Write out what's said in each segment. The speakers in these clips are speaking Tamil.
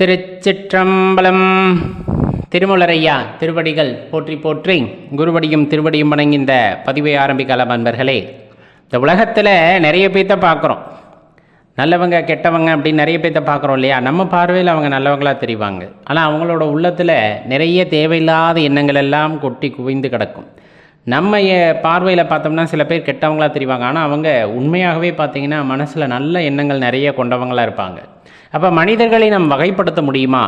திருச்சிற்றம்பலம். திருமுலரையா திருவடிகள் போற்றி போற்றி குருவடியும் திருவடியும் வணங்கிந்த பதிவை ஆரம்பிக்கலாம் அன்பர்களே இந்த உலகத்தில் நிறைய பேர்த்த பார்க்குறோம் நல்லவங்க கெட்டவங்க அப்படின்னு நிறைய பேர்த்த பார்க்குறோம் இல்லையா? நம்ம பார்வையில் அவங்க நல்லவங்களாக தெரிவாங்க. ஆனால் அவங்களோட உள்ளத்தில் நிறைய தேவையில்லாத எண்ணங்கள் எல்லாம் கொட்டி குவிந்து கிடக்கும். நம்ம பார்வையில் பார்த்தோம்னா சில பேர் கெட்டவங்களாக தெரிவாங்க. ஆனால் அவங்க உண்மையாகவே பார்த்திங்கன்னா மனசில் நல்ல எண்ணங்கள் நிறைய கொண்டவங்களாக இருப்பாங்க. அப்போ மனிதர்களை நாம் வகைப்படுத்த முடியுமா?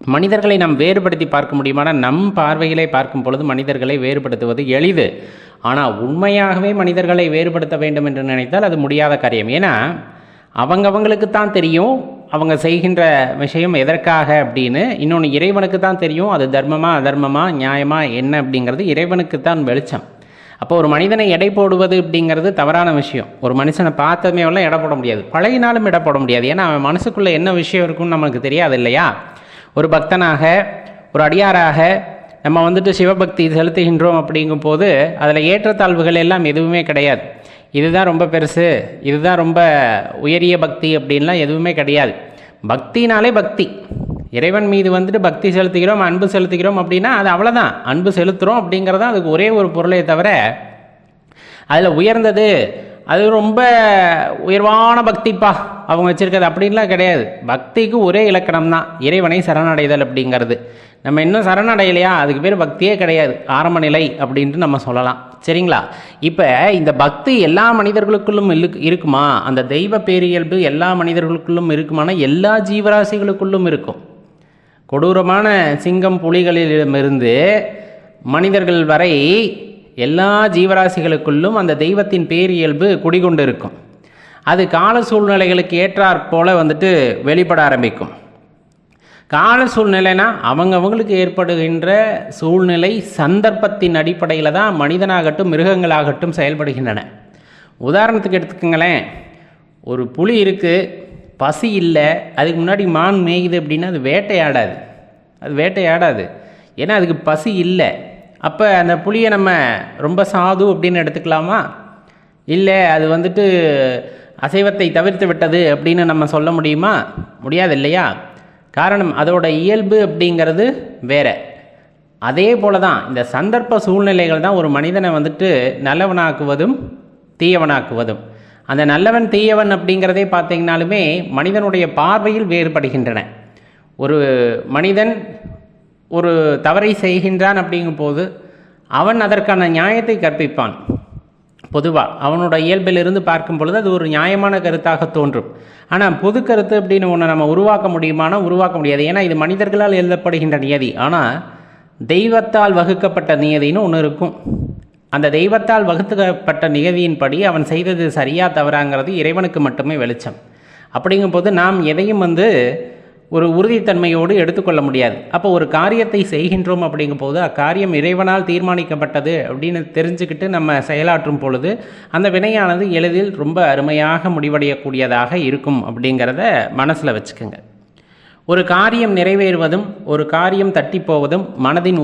மனிதர்களை நாம் வேறுபடுத்தி பார்க்க முடியுமானா நம் பார்வையிலே பார்க்கும் பொழுது மனிதர்களை வேறுபடுத்துவது எளிது. ஆனால் உண்மையாகவே மனிதர்களை வேறுபடுத்த வேண்டும் என்று நினைத்தால் அது முடியாத காரியம். ஏன்னா அவங்கவங்களுக்கு தான் தெரியும் அவங்க செய்கின்ற விஷயம் எதற்காக அப்படின்னு. இன்னொன்று இறைவனுக்கு தான் தெரியும் அது தர்மமா அதர்மமா நியாயமா என்ன அப்படிங்கிறது இறைவனுக்கு தான் வெளிச்சம். அப்போ ஒரு மனிதனை எடை போடுவது அப்படிங்கிறது தவறான விஷயம். ஒரு மனுஷனை பார்த்ததுமே எல்லாம் எடை போட முடியாது. பழகினாலும் எடை போட முடியாது. ஏன்னா அவன் மனசுக்குள்ளே என்ன விஷயம் இருக்குன்னு நமக்கு தெரியாது இல்லையா? ஒரு பக்தனாக ஒரு அடியாராக நம்ம வந்துட்டு சிவபக்தி செலுத்துகின்றோம் அப்படிங்கும் போது அதில் ஏற்றத்தாழ்வுகள் எல்லாம் எதுவுமே கிடையாது. இதுதான் ரொம்ப பெருசு. இதுதான் ரொம்ப உயரிய பக்தி அப்படின்லாம் எதுவுமே கிடையாது. பக்தினாலே பக்தி. இறைவன் மீது வந்துட்டு பக்தி செலுத்துகிறோம் அன்பு செலுத்துகிறோம் அப்படின்னா அது அவ்வளோதான் அன்பு செலுத்துகிறோம் அப்படிங்கிறது தான் அதுக்கு ஒரே ஒரு பொருளே தவிர அதில் உயர்ந்தது அது ரொம்ப உயர்வான பக்திப்பா அவங்க வச்சுருக்கிறது அப்படின்லாம் கிடையாது. பக்திக்கு ஒரே இலக்கணம் தான் இறைவனை சரணடைதல் அப்படிங்கிறது. நம்ம இன்னும் சரணடையலையா? அதுக்கு பேர் பக்தியே கிடையாது. ஆரம்ப நிலை அப்படின்ட்டு நம்ம சொல்லலாம். சரிங்களா? இப்போ இந்த பக்தி எல்லா மனிதர்களுக்குள்ளும் இல்லு இருக்குமா? அந்த தெய்வ பேரியல்பு எல்லா மனிதர்களுக்குள்ளும் இருக்குமானா எல்லா ஜீவராசிகளுக்குள்ளும் இருக்கும். கொடூரமான சிங்கம் புலிகளிடமிருந்து மனிதர்கள் வரை எல்லா ஜீவராசிகளுக்குள்ளும் அந்த தெய்வத்தின் பேரியல்பு குடிகொண்டு இருக்கும் அது கால சூழ்நிலைகளுக்கு ஏற்றாற் போல் வந்துட்டு வெளிப்பட ஆரம்பிக்கும். கால சூழ்நிலைனா அவங்கவங்களுக்கு ஏற்படுகின்ற சூழ்நிலை சந்தர்ப்பத்தின் அடிப்படையில் தான் மனிதனாகட்டும் மிருகங்களாகட்டும் செயல்படுகின்றன. உதாரணத்துக்கு எடுத்துக்கோங்களேன். ஒரு புலி இருக்குது பசி இல்லை அதுக்கு முன்னாடி மான் மேய்குது அப்படின்னா அது வேட்டையாடாது. அது வேட்டையாடாது. ஏன்னா அதுக்கு பசி இல்லை. அப்போ அந்த புளியை நம்ம ரொம்ப சாது அப்படின்னு எடுத்துக்கலாமா? இல்லை அது வந்துட்டு அசைவத்தை தவிர்த்து விட்டது அப்படின்னு நம்ம சொல்ல முடியுமா? முடியாது இல்லையா? காரணம் அதோட இயல்பு அப்படிங்கிறது வேற. அதே போல தான் இந்த சந்தர்ப்ப சூழ்நிலைகள் தான் ஒரு மனிதனை வந்துட்டு நல்லவனாக்குவதும் தீயவனாக்குவதும். அந்த நல்லவன் தீயவன் அப்படிங்கிறதே பார்த்தீங்கனாலுமே மனிதனுடைய பார்வையில் வேறுபடுகின்றன. ஒரு மனிதன் ஒரு தவறை செய்கின்றான் அப்படிங்கும்போது அவன் அதற்கான நியாயத்தை கற்பிப்பான். பொதுவாக அவனோட இயல்பிலிருந்து பார்க்கும் பொழுது அது ஒரு நியாயமான கருத்தாக தோன்றும். ஆனால் பொது கருத்து அப்படின்னு ஒன்று நம்ம உருவாக்க முடியுமானா உருவாக்க முடியாது. ஏன்னா இது மனிதர்களால் எழுதப்படுகின்ற நியதி. ஆனால் தெய்வத்தால் வகுக்கப்பட்ட நியதின்னு ஒன்று இருக்கும். அந்த தெய்வத்தால் வகுத்துக்கப்பட்ட நிகழ்வியின்படி அவன் செய்தது சரியா தவறாங்கிறது இறைவனுக்கு மட்டுமே வெளிச்சம். அப்படிங்கும்போது நாம் எதையும் வந்து ஒரு உறுதித்தன்மையோடு எடுத்துக்கொள்ள முடியாது. அப்போ ஒரு காரியத்தை செய்கின்றோம் அப்படிங்கும்போது அக்காரியம் இறைவனால் தீர்மானிக்கப்பட்டது அப்படின்னு தெரிஞ்சுக்கிட்டு நம்ம செயலாற்றும் பொழுது அந்த வினையானது எளிதில் ரொம்ப அருமையாக முடிவடையக்கூடியதாக இருக்கும் அப்படிங்கிறத மனசில் வச்சுக்கோங்க. ஒரு காரியம் நிறைவேறுவதும் ஒரு காரியம் தட்டி போவதும் மனதின்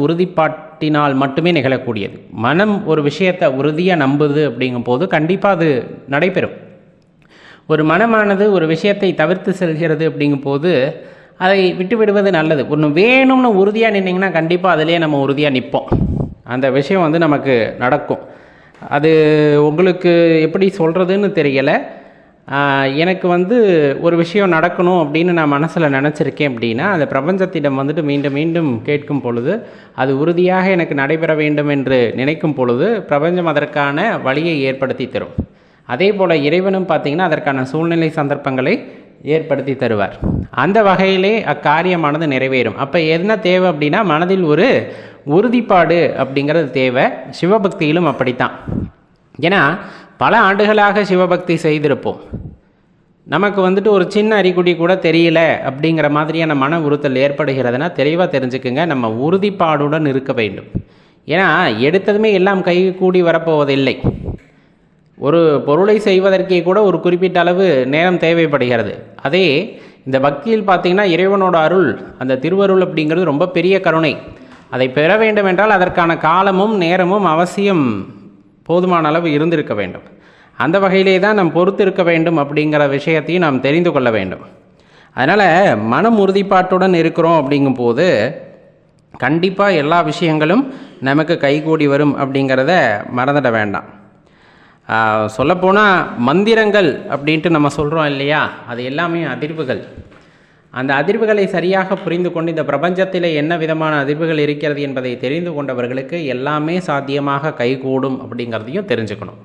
உறுதிப்பாட்டினால் மட்டுமே நிகழக்கூடியது. மனம் ஒரு விஷயத்தை உறுதியாக நம்புது அப்படிங்கும்போது கண்டிப்பாக அது நடைபெறும். ஒரு மனமானது ஒரு விஷயத்தை தவிர்த்து செல்கிறது அப்படிங்கும்போது அதை விட்டு விடுவது நல்லது. ஒன்று வேணும்னு உறுதியாக நின்னீங்கன்னா கண்டிப்பாக அதிலே நம்ம உறுதியாக நிற்போம் அந்த விஷயம் வந்து நமக்கு நடக்கும். அது உங்களுக்கு எப்படி சொல்கிறதுன்னு தெரியலை. எனக்கு வந்து ஒரு விஷயம் நடக்கணும் அப்படின்னு நான் மனசில் நினச்சிருக்கேன் அப்படின்னா அந்த பிரபஞ்சத்திடம் வந்துட்டு மீண்டும் மீண்டும் கேட்கும் பொழுது அது உறுதியாக எனக்கு நடைபெற வேண்டும் என்று நினைக்கும் பொழுது பிரபஞ்சம் அதற்கான வழியை ஏற்படுத்தி தரும். அதே போல் இறைவனும் பார்த்திங்கன்னா அதற்கான சூழ்நிலை சந்தர்ப்பங்களை ஏற்படுத்தி தருவார். அந்த வகையிலே அக்காரியமானது நிறைவேறும். அப்போ என்ன தேவை அப்படின்னா மனதில் ஒரு உறுதிப்பாடு அப்படிங்கிறது தேவை. சிவபக்தியிலும் அப்படித்தான். ஏன்னா பல ஆண்டுகளாக சிவபக்தி செய்திருப்போம். நமக்கு வந்துட்டு ஒரு சின்ன அறிகுறி கூட தெரியல அப்படிங்கிற மாதிரியான மன உறுத்தல் ஏற்படுகிறதுனா தெளிவாக தெரிஞ்சுக்குங்க. நம்ம உறுதிப்பாடுடன் இருக்க வேண்டும். ஏன்னா எடுத்ததுமே எல்லாம் கை கூடி வரப்போவதில்லை. ஒரு பொருளை செய்வதற்கே கூட ஒரு குறிப்பிட்ட அளவு நேரம் தேவைப்படுகிறது. அதே இந்த பக்தியில் பார்த்திங்கன்னா இறைவனோட அருள் அந்த திருவருள் அப்படிங்கிறது ரொம்ப பெரிய கருணை. அதை பெற வேண்டும் என்றால் அதற்கான காலமும் நேரமும் அவசியம் போதுமான அளவு இருந்திருக்க வேண்டும். அந்த வகையிலே தான் நாம் பொறுத்திருக்க வேண்டும் அப்படிங்கிற விஷயத்தையும் நாம் தெரிந்து கொள்ள வேண்டும். அதனால் மனம் உறுதிப்பாட்டுடன் இருக்கிறோம் அப்படிங்கும்போது கண்டிப்பாக எல்லா விஷயங்களும் நமக்கு கைகூடி வரும் அப்படிங்கிறத மறந்துட வேண்டாம். சொல்லப்போனால் மந்திரங்கள் அப்படின்ட்டு நம்ம சொல்கிறோம் இல்லையா? அது எல்லாமே அதிர்வுகள். அந்த அதிர்வுகளை சரியாக புரிந்து கொண்டு இந்த பிரபஞ்சத்தில் என்ன விதமான அதிர்வுகள் இருக்கிறது என்பதை தெரிந்து கொண்டவர்களுக்கு எல்லாமே சாத்தியமாக கைகூடும் அப்படிங்கிறதையும் தெரிஞ்சுக்கணும்.